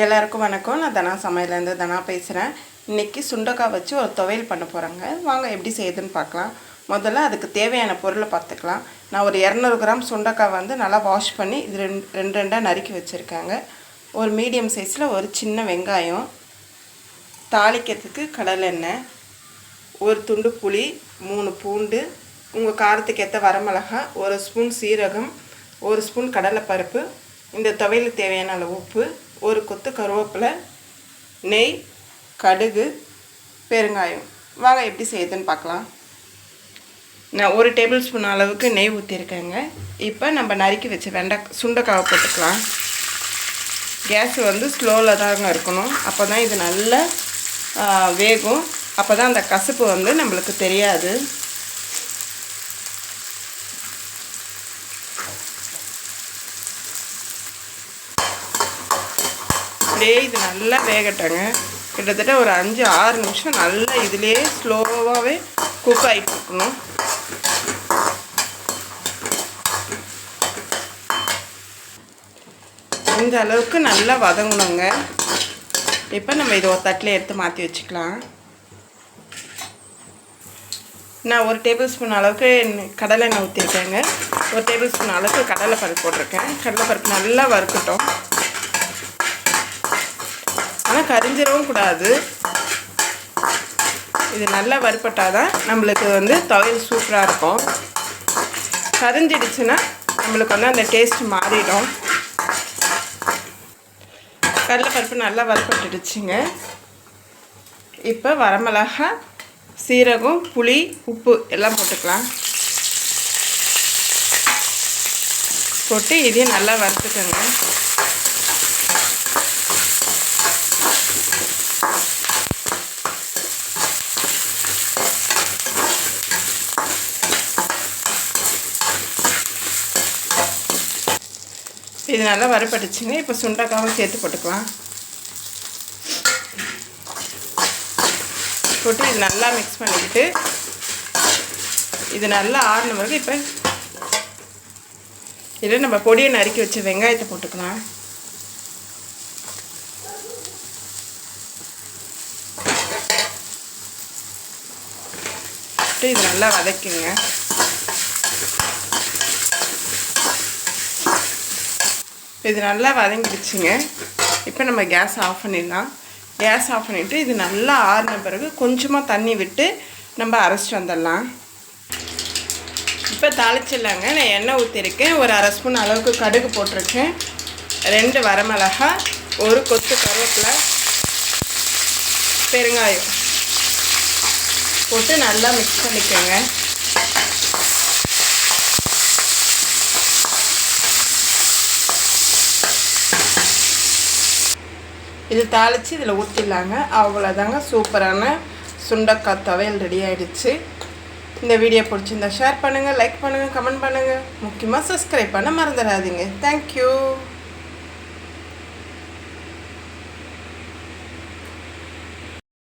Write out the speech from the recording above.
எல்லாருக்கும் வணக்கம். நான் தனா சமையலேருந்து தனா பேசுகிறேன் இன்றைக்கி சுண்டக்காய் வச்சு ஒரு துவையல் பண்ண போகிறேங்க வாங்க எப்படி செய்யுதுன்னு பார்க்கலாம். முதல்ல அதுக்கு தேவையான பொருளை பார்த்துக்கலாம். நான் ஒரு இரநூறு கிராம் சுண்டக்காய் வந்து நல்லா வாஷ் பண்ணி இது ரெண்டு ரெண்டு ரெண்டாக நறுக்கி வச்சுருக்காங்க. ஒரு மீடியம் சைஸில் ஒரு சின்ன வெங்காயம் தாளிக்கிறதுக்கு கடலெண்ணெய் ஒரு துண்டு புளி மூணு பூண்டு உங்கள் காரத்துக்கு ஏற்ற வரமிளகா ஒரு ஸ்பூன் சீரகம் ஒரு ஸ்பூன் கடலைப்பருப்பு இந்த துவையலுக்கு தேவையான அளவு உப்பு ஒரு கொத்து கருவேப்பிலை நெய் கடுகு பெருங்காயம். வாங்க எப்படி செய்யுதுன்னு பார்க்கலாம். நான் ஒரு டேபிள் ஸ்பூன் அளவுக்கு நெய் ஊற்றிருக்கேங்க இப்போ நம்ம நறுக்கி வச்ச வெண்டை சுண்டைக்காவை போட்டுக்கலாம். கேஸ் வந்து ஸ்லோவில் தாங்க இருக்கணும். அப்போ தான் இது நல்லா வேகும். அப்போ தான் அந்த கசப்பு வந்து நம்மளுக்கு தெரியாது. அப்படியே இது நல்லா வேகட்டங்க. கிட்டத்தட்ட ஒரு அஞ்சு ஆறு நிமிஷம் நல்லா இதிலே ஸ்லோவாகவே குக் ஆகிட்டு இருக்கணும் இந்த அளவுக்கு நல்லா வதங்கணுங்க. இப்போ நம்ம இதை ஒரு தட்டில் எடுத்து மாற்றி வச்சுக்கலாம். நான் ஒரு டேபிள் ஸ்பூன் அளவுக்கு கடலை எண்ணெய் ஊற்றிருக்கேங்க ஒரு டேபிள் ஸ்பூன் அளவுக்கு கடலைப்பருப்பு போட்டிருக்கேன். கடலைப்பருப்பு நல்லா வறுக்கட்டும். ஆனால் கரிஞ்சிடவும் கூடாது. இது நல்லா வறுப்பட்டால் தான் நம்மளுக்கு வந்து துவையல் சூப்பராக இருக்கும். கரிஞ்சிடுச்சுன்னா நம்மளுக்கு வந்து அந்த டேஸ்ட் மாறிடும். கடலைப்பருப்பு நல்லா வறுப்பட்டுடுச்சுங்க இப்போ வரமிளகா சீரகம் புளி உப்பு எல்லாம் போட்டுக்கலாம். போட்டு இதையும் நல்லா வறுத்துக்கோங்க. இது நல்லா வரப்பட்டுச்சுங்க இப்போ சுண்டைக்காவும் சேர்த்து போட்டுக்கலாம். போட்டு இது நல்லா மிக்ஸ் பண்ணிக்கிட்டு இது நல்லா ஆறின பிறகு இப்போ இதில் நம்ம பொடியை நறுக்கி வச்ச வெங்காயத்தை போட்டுக்கலாம். இது நல்லா வதக்குங்க. இது நல்லா வதங்கிடுச்சுங்க. இப்போ நம்ம கேஸ் ஆஃப் பண்ணிடலாம். கேஸ் ஆஃப் பண்ணிவிட்டு இது நல்லா ஆறின பிறகு கொஞ்சமாக தண்ணி விட்டு நம்ம அரைச்சிட்டு வந்துடலாம். இப்போ தாளிச்சிடலாங்க. நான் எண்ணெய் ஊற்றிருக்கேன் ஒரு அரை ஸ்பூன் அளவுக்கு கடுகு போட்டிருக்கேன். ரெண்டு வரமிளகா ஒரு கொத்து கருவேப்பிலை பெருங்காயம் போட்டு நல்லா மிக்ஸ் பண்ணிக்கோங்க. இது தாளித்து இதில் ஊற்றிடலாங்க. அவ்வளோதாங்க சூப்பரான சுண்டக்காய் துவையல் ரெடி ஆகிடுச்சு இந்த வீடியோ பிடிச்சிருந்தா ஷேர் பண்ணுங்கள் லைக் பண்ணுங்கள் கமெண்ட் பண்ணுங்கள் முக்கியமாக சப்ஸ்கிரைப் பண்ண மறந்துடாதீங்க. தேங்க்யூ